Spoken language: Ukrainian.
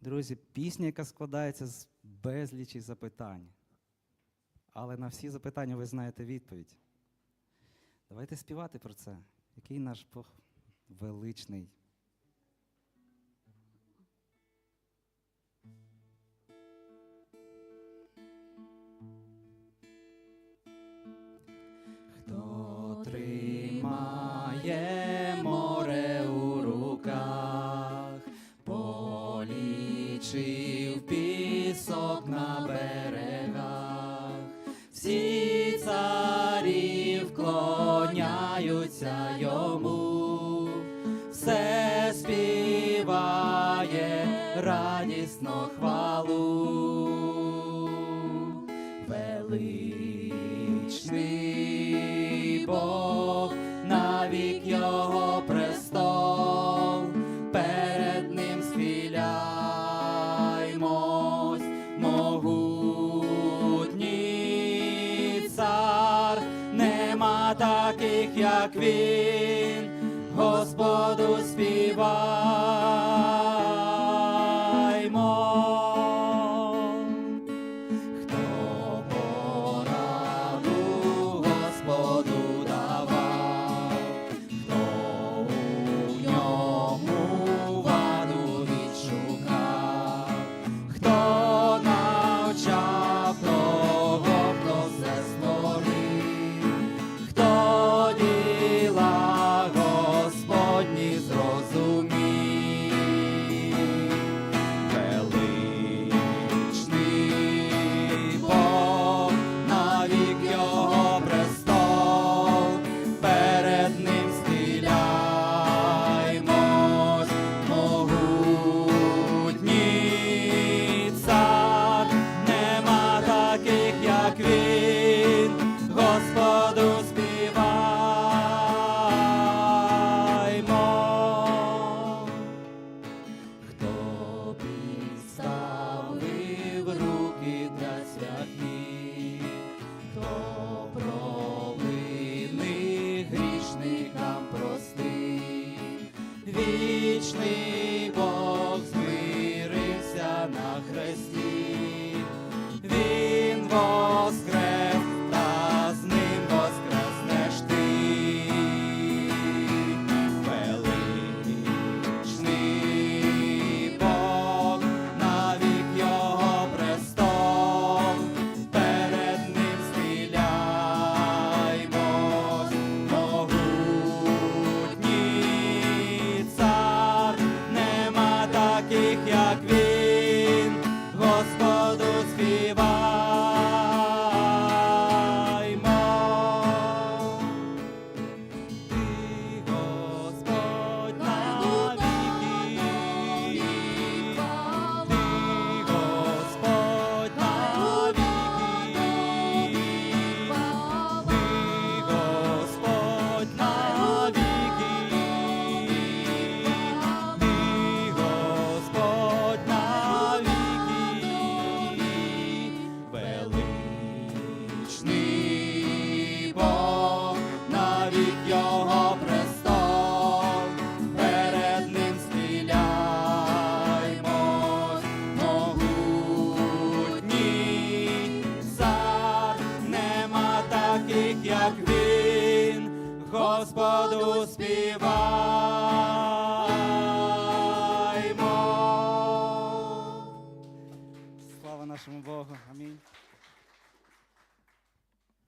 Друзі, пісня, яка складається з безлічі запитань. Але на всі запитання ви знаєте відповідь. Давайте співати про це. Який наш Бог величний. Хто тримає? всі царі вклоняються йому, все співає радісно хвалу величний. таких, як він, Господу співай. нам прости, вічний Бог. таких, як він, Господу співаймо. Слава нашому Богу. Амінь.